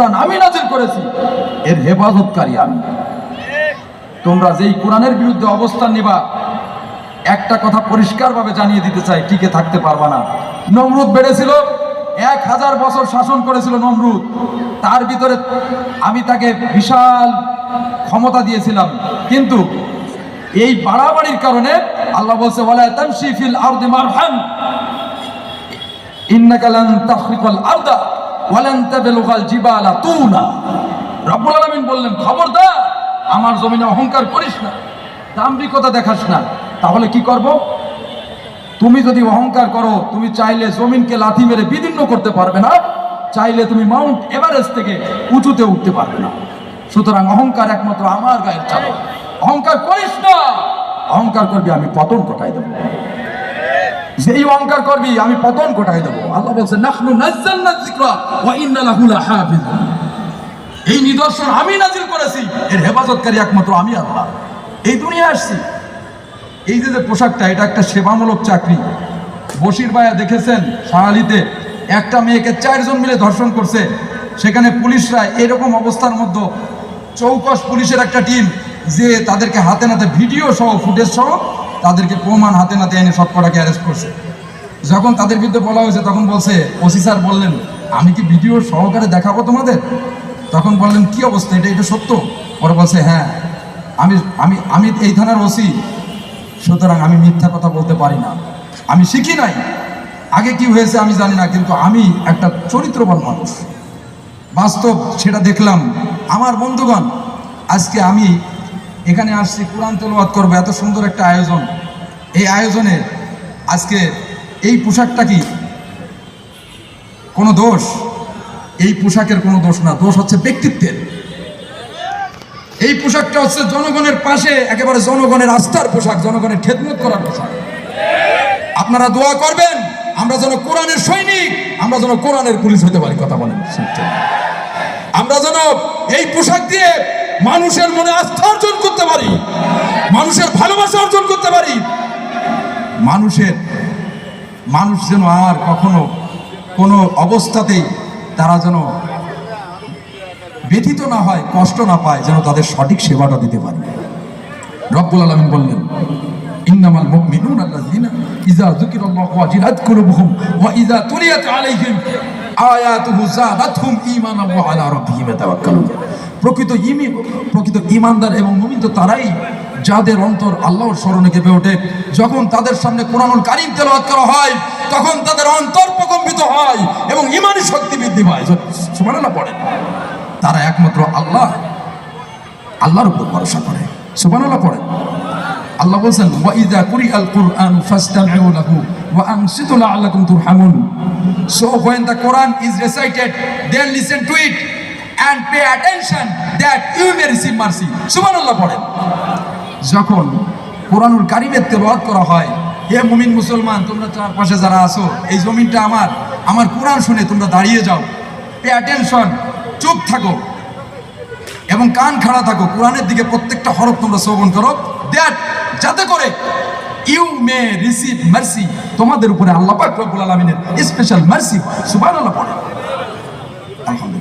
কোরআন আমি নাজিল করেছি, এর হেফাজতকারী আমি। তোমরা যেই কোরআনের বিরুদ্ধে অবস্থান নিবা, একটা কথা পরিষ্কারভাবে জানিয়ে দিতে চাই, টিকে থাকতে পারবা না। নমরুদ বেড়েছিল, এক হাজার বছর শাসন করেছিল নমরুদ। তার ভিতরে আমি তাকে বিশাল ক্ষমতা দিয়েছিলাম। কিন্তু এই বাড়াবাড়ির কারণে আল্লাহ বলছে, ওয়ালা মারহান, ইন্নাকা লান জিবালা বললেন আমার জমিনে অহংকার করিস না, দাম্ভিকতা দেখাস না। তাহলে কি করব? তুমি যদি অহংকার করো, তুমি চাইলে জমিনকে লাথি মেরে বিদীর্ণ করতে পারবে না, চাইলে তুমি মাউন্ট এভারেস্ট থেকে উঁচুতে উঠতে পারবে না। সুতরাং অহংকার একমাত্র আমার গায়ের চালক অহংকার করিস না, অহংকার করবি আমি পতন ঘটাই দেবো। যেই অহংকার করবি, আমি পতন ঘটাই দেবো। আল্লাহ বলছে, নাহনু নাজ্জালনা যিকরা ওয়া ইন্না লাহু লাহাফিজুন এই নিদর্শন আমি নাজিল করেছি, এর হেফাজতকারী একমাত্র আমি আল্লাহ। এই দুনিয়া আসছি। এই যে যে পোশাকটা, এটা একটা সেবামূলক চাকরি। বসির ভাইয়া দেখেছেন সাহালিতে একটা মেয়েকে চারজন মিলে ধর্ষণ করছে। সেখানে পুলিশরা এরকম অবস্থার মধ্যে চৌকস পুলিশের একটা টিম, যে তাদেরকে হাতে নাতে ভিডিও সহ, ফুটেজ সহ তাদেরকে প্রমাণ হাতে নাতে এনে সব কটাকে অ্যারেস্ট করছে। যখন তাদের বিরুদ্ধে বলা হয়েছে, তখন বলছে, ওসি স্যার বললেন, আমি কি ভিডিও সহকারে দেখাবো তোমাদের? তখন বললেন, কি অবস্থা? এটা এটা সত্য? ওরা বলছে হ্যাঁ আমি আমি আমি এই থানার ওসি, সুতরাং আমি মিথ্যা কথা বলতে পারি না। আমি শিখি নাই। আগে কি হয়েছে আমি জানি না, কিন্তু আমি একটা চরিত্রবান মানুষ। বাস্তব সেটা দেখলাম। আমার বন্ধুগণ, আজকে আমি এখানে আসছি, কোরআন তেলাওয়াত করব, এত সুন্দর একটা আয়োজন। এই আয়োজনে আজকে এই পোশাকটা কি? কোনো দোষ? এই পোশাকের কোনো দোষ না, দোষ হচ্ছে ব্যক্তিত্বের। এই পোশাকটা হচ্ছে জনগণের পাশে, একেবারে জনগণের আস্থার পোশাক, জনগণের খেদমত করার পোশাক। আপনারা দোয়া করবেন, আমরা যেন কোরআনের সৈনিক, আমরা যেন কোরআনের পুলিশ হতে পারি, কথা বলেন। আমরা যেন এই পোশাক দিয়ে মানুষের মনে আস্থা অর্জন করতে পারি। মানুষের ভালোবাসা অর্জন করতে পারি। মানুষের, মানুষ যেন আর কখনো কোনো অবস্থাতেই তারা যেন ব্যথিত না হয়, কষ্ট না পায়, যেন তাদের সঠিক সেবাটা দিতে পারে। রব্বুল আলমিন বললেন, ইন্নামাল মুমিনুন আল্লাযিনা ইযা যুকিরাল্লাহু ওয়াজিলাত কুলুবুহুম ওয়া ইযা আলাইহিম। আয়াতুহু যাদাতহুম ঈমানান ওয়া আলা রাব্বিহিম ইয়াতাওয়াক্কালুন। প্রকৃত ইমি প্রকৃত ঈমানদার এবং মুমিন তো তারাই যাদের অন্তর আল্লাহর স্মরণে কেঁপে ওঠে। যখন তাদের সামনে কোরআনুল কারিম তেলাওয়াত করা হয়, তখন তাদের অন্তর প্রকম্পিত হয় এবং ঈমানি শক্তি বৃদ্ধি পায়। সুবহানাল্লাহ পড়ে তারা একমাত্র আল্লাহ। আল্লাহর উপর ভরসা করে। সুবহানাল্লাহ পড়েন। আল্লাহ বলছেন, ওয়া ইযা কুরিআল কুরআন ফাসতামিউ লাহু ওয়া আনসিতু লাআল্লাকুম তুরহামুন। So when the Quran is recited, then listen to it and pay attention that you may receive mercy. সুবহানাল্লাহ পড়েন। যখন কোরআনুল কারিমের তেলাওয়াত করা হয়, হে মুমিন মুসলমান, তোমরা চারপাশে যারা আছো, এই জমিনটা আমার আমার কোরআন শুনে তোমরা দাঁড়িয়ে যাও। পে অ্যাটেনশন চুপ থাকো এবং কান খাড়া থাকো। কোরআনের দিকে প্রত্যেকটা হরফ তোমরা শ্রবণ করো। দ্যাট যাতে করে ইউ মে রিসিভ মার্সি তোমাদের উপরে আল্লাহ পাক রব্বুল স্পেশাল মার্সি সুবহানাল্লাহ পড়ে। আলহামদুলিল্লাহ।